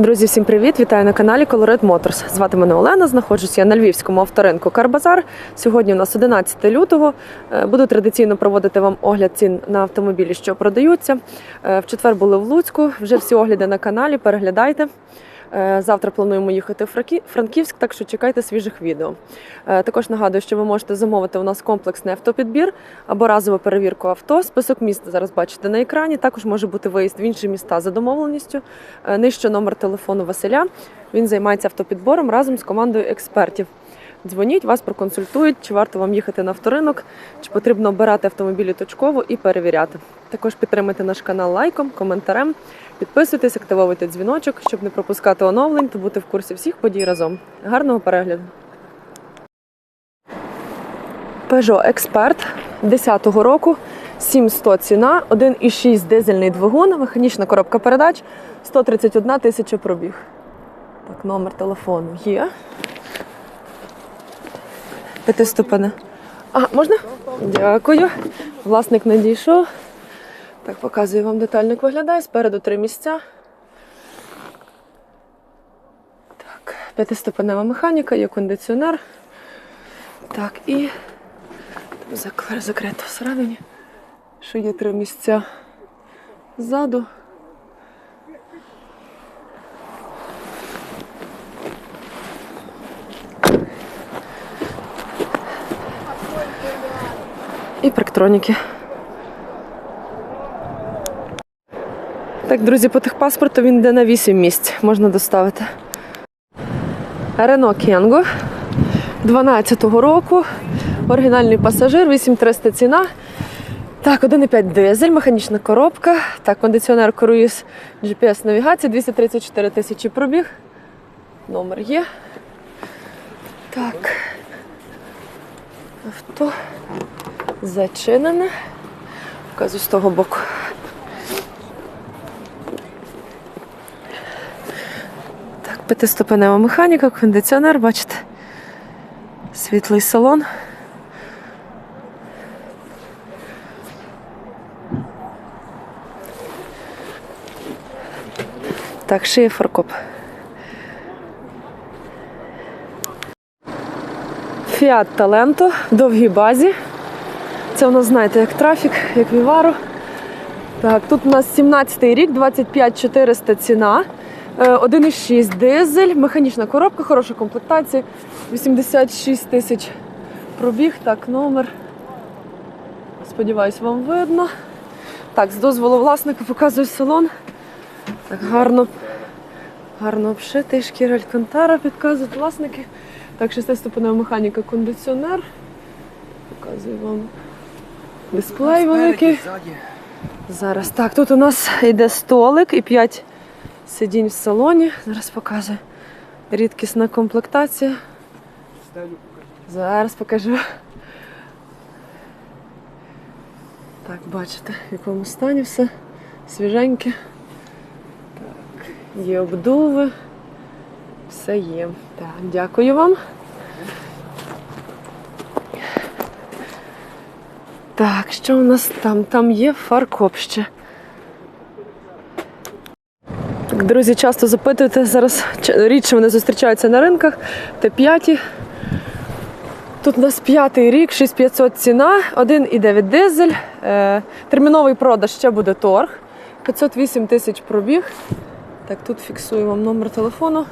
Друзі, всім привіт! Вітаю на каналі Colored Motors. Звати мене Олена. Знаходжусь я на львівському авторинку Карбазар. Сьогодні у нас 11 лютого. Е, Буду традиційно проводити вам огляд цін на автомобілі, що продаються. Е, В четвер були в Луцьку. Вже всі огляди на каналі. Переглядайте. Е, Завтра плануємо їхати в Франківськ, так що чекайте свіжих відео. Також нагадую, що ви можете замовити у нас комплексний автопідбір або разову перевірку авто. Список міст зараз бачите на екрані. Також може бути виїзд в інші міста за домовленістю. Нижче номер телефону Василя. Він займається автопідбором разом з командою експертів. Дзвоніть, вас проконсультують, чи варто вам їхати на авторинок, чи потрібно обирати автомобілі точково і перевіряти. Також підтримайте наш канал лайком, коментарем, підписуйтесь, активовуйте дзвіночок, щоб не пропускати оновлень та бути в курсі всіх подій разом. Гарного перегляду! Peugeot Expert 10-го року, 7100 ціна, 1,6 дизельний двигун, механічна коробка передач, 131 тисяча пробіг. Так, номер телефону є. П'ятиступене. Ага, можна? Дякую. Власник надійшов. Так, показую вам детально, як виглядає. Спереду три місця. Так, п'ятиступенева механіка, є кондиціонер. Так, і закрито всередині. Що є три місця ззаду. І парктроніки. Так, друзі, по техпаспорту він йде на 8 місць. Можна доставити. Рено Кенго 12-го року. Оригінальний пасажир, 8300 ціна. Так, 1,5 дизель, механічна коробка. Так, кондиціонер круїз GPS навігація, 234 тисячі пробіг. Номер є. Так. Авто зачинене. Показую з того боку. Так, п'ятиступенева механіка, кондиціонер, бачите. Світлий салон. Так, шиє фаркоп. Фіат Таленто в довгій базі. Це у нас, знаєте, як трафік, як Віваро. Так, тут у нас 17-й рік, 25 400 ціна. Е, 1,6 дизель, механічна коробка, хороша комплектація. 86 тисяч пробіг. Так, номер. Сподіваюсь, вам видно. Так, з дозволу власника показую салон. Так, гарно, гарно обшитий, шкіра Алькантара підказують власники. Так, шестиступенева механіка, кондиціонер. Показую вам дисплей великий. Зараз так, тут у нас йде столик і 5 сидінь в салоні. Зараз показую. Рідкісна комплектація. Зараз покажу. Так, бачите, в якому стані все свіженьке. Є обдуви. Все є. Так, дякую вам. Так, що у нас там? Там є фаркоп ще. Так, друзі, часто запитуєте, зараз рідше вони зустрічаються на ринках. Т5. Тут у нас п'ятий рік, 6500 ціна, 1,9 дизель. Е, терміновий продаж ще буде торг. 508 тисяч пробіг. Так, тут фіксую вам номер телефону.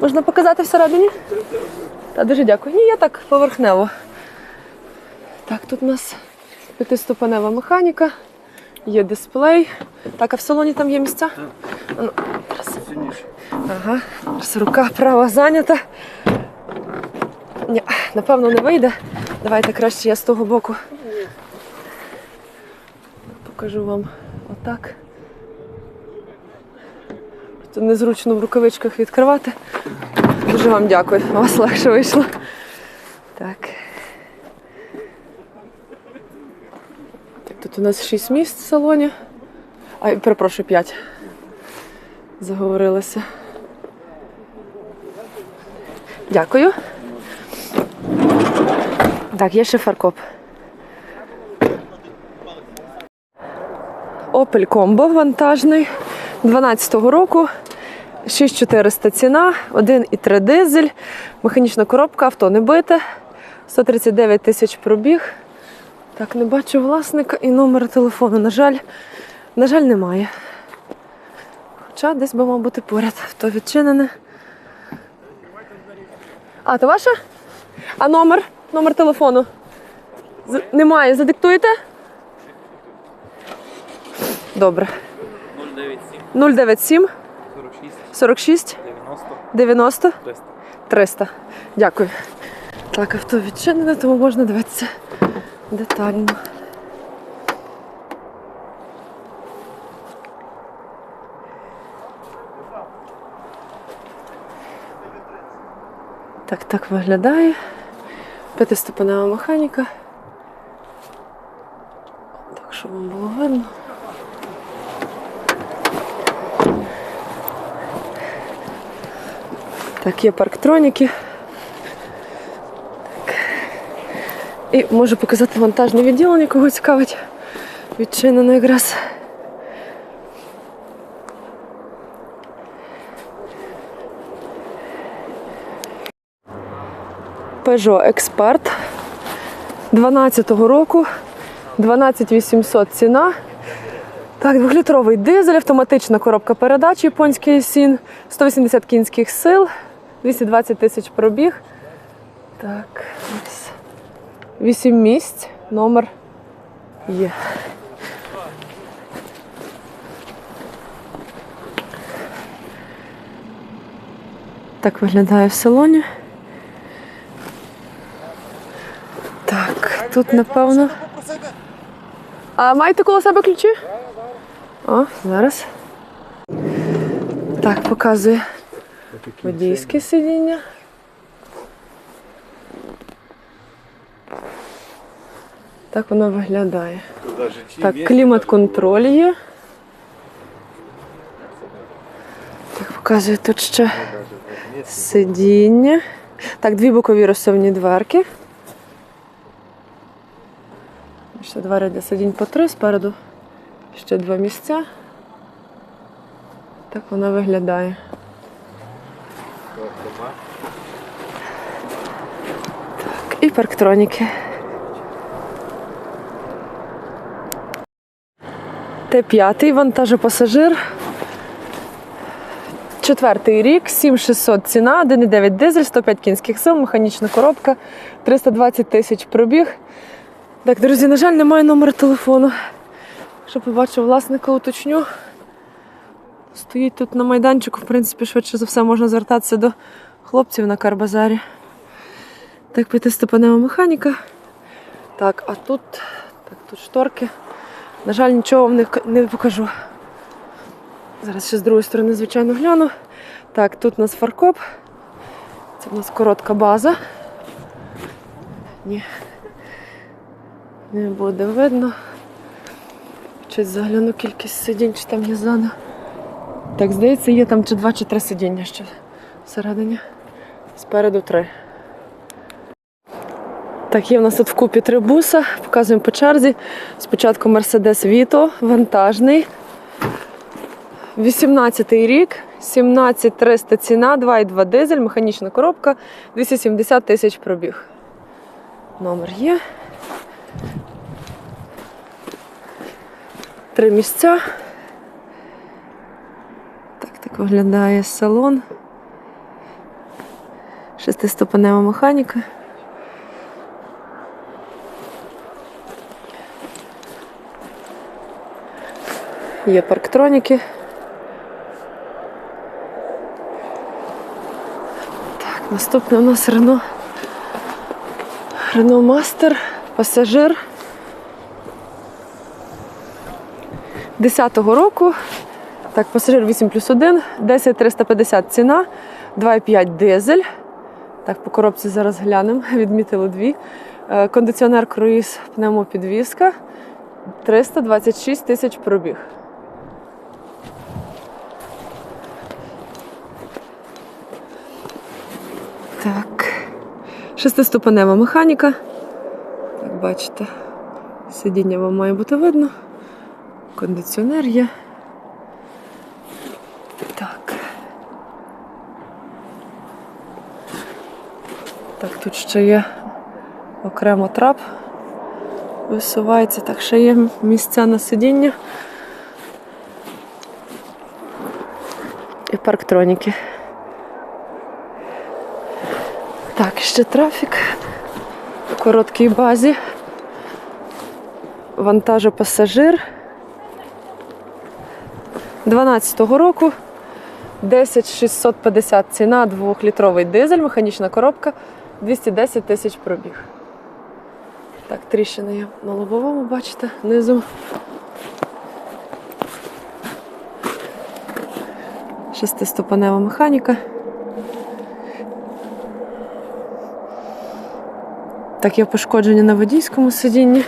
Можна показати всередині? Та дуже дякую. Ні, я так поверхнево. Так, тут у нас п'ятиступенева механіка, є дисплей. Так, а в салоні там є місця? Ну. Ага, зараз рука права зайнята. Ні, напевно, не вийде. Давайте краще я з того боку. Покажу вам отак. Тут незручно в рукавичках відкривати. Дуже вам дякую. У вас легше вийшло. Так. Так, тут у нас 6 місць в салоні. Ай, перепрошую, 5. Заговорилася. Дякую. Так, є ще фаркоп. Opel Combo вантажний 12-го року. 6400 ціна, 1,3 дизель, механічна коробка, авто не бите, 139 тисяч пробіг. Так, не бачу власника і номера телефону. На жаль, на жаль, немає. Хоча десь би мав бути поряд. Авто відчинене. А, то ваше? А номер? Номер телефону? З- Немає. Задиктуєте? Добре. 097 097 46 46 90 90 300. 300. Дякую. Так, авто відчинене, тому можна дивитися детально. Так, так виглядає. П'ятиступенева механіка. Так, щоб вам було видно. Так, є парктроніки. Так. І можу показати вантажне відділення, кого цікавить. Відчинено якраз. Peugeot Expert 12-го року. 12800 ціна. Так, двохлітровий дизель, автоматична коробка передач, японський сін, 180 кінських сил, 220 тисяч пробіг. Так. 8 місць, номер є. Так виглядає в салоні. Так, тут напевно. А маєте коло себе ключі? О, зараз. Так, показує водійське сидіння. Так воно виглядає. Так, клімат-контроль є. Так, показує тут ще сидіння. Так, дві бокові розсувні дверки. Ще двері для сидінь по три спереду. Ще два місця. Так вона виглядає. Так, і парктроніки. Т5 вантажопасажир. Четвертий рік, 7600 ціна, 1,9 дизель, 105 кінських сил, механічна коробка, 320 тисяч пробіг. Так, друзі, на жаль, немає номера телефону. Якщо побачу власника, уточню. Стоїть тут на майданчику, в принципі, швидше за все можна звертатися до хлопців на карбазарі. Так, п'ятиступенева механіка. Так, а тут, так, тут шторки. На жаль, нічого вам не, не покажу. Зараз ще з другої сторони, звичайно, гляну. Так, тут у нас фаркоп. Це в нас коротка база. Ні. Не буде видно. Щось загляну кількість сидінь, чи там є зона. Так, здається, є там чи два, чи три сидіння ще всередині. Спереду три. Так, є в нас тут вкупі три буса. Показуємо по черзі. Спочатку Mercedes Vito, вантажний. 18-й рік, 17300 ціна, 2,2 дизель, механічна коробка, 270 тисяч пробіг. Номер є. Три місця. Так, виглядає салон. Шестиступенева механіка. Є парктроніки. Так, наступне у нас Рено. Рено Мастер, пасажир. 10-го року. Так, пасажир 8 плюс 1, 10 350 ціна, 2,5 дизель. Так, по коробці зараз глянемо, відмітили дві. Е, Кондиціонер круїз, пневмопідвізка, 326 тисяч пробіг. Так. Шестиступенева механіка. Так, бачите, сидіння вам має бути видно. Кондиціонер є. Так. Ще є окремо трап. Висувається, так ще є місця на сидіння. І парктроніки. Так, ще трафік. В короткій базі. Вантажопасажир. 12-го року. 10650 ціна, 2-літровий дизель, механічна коробка, 210 тисяч пробіг. Так, тріщини є на лобовому, бачите, внизу. Шестиступенева механіка. Так, є пошкодження на водійському сидінні.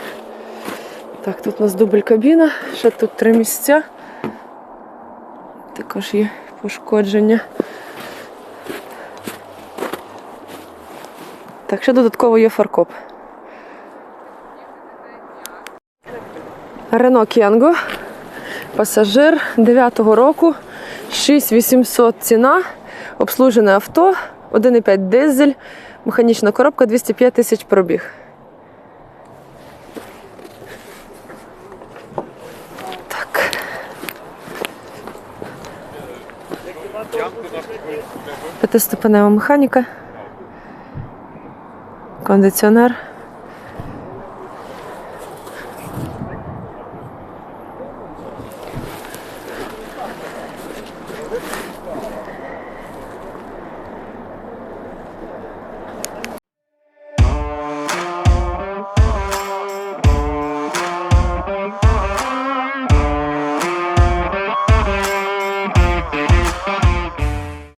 Так, тут у нас дубль кабіна, ще тут три місця. Також є пошкодження. Так, ще додатково є фаркоп. Рено Кенго. Пасажир 9-го року. 6800 ціна. Обслужене авто. 1,5 дизель. Механічна коробка 205 тисяч пробіг. Так. П'ятиступенева механіка. Кондиціонер.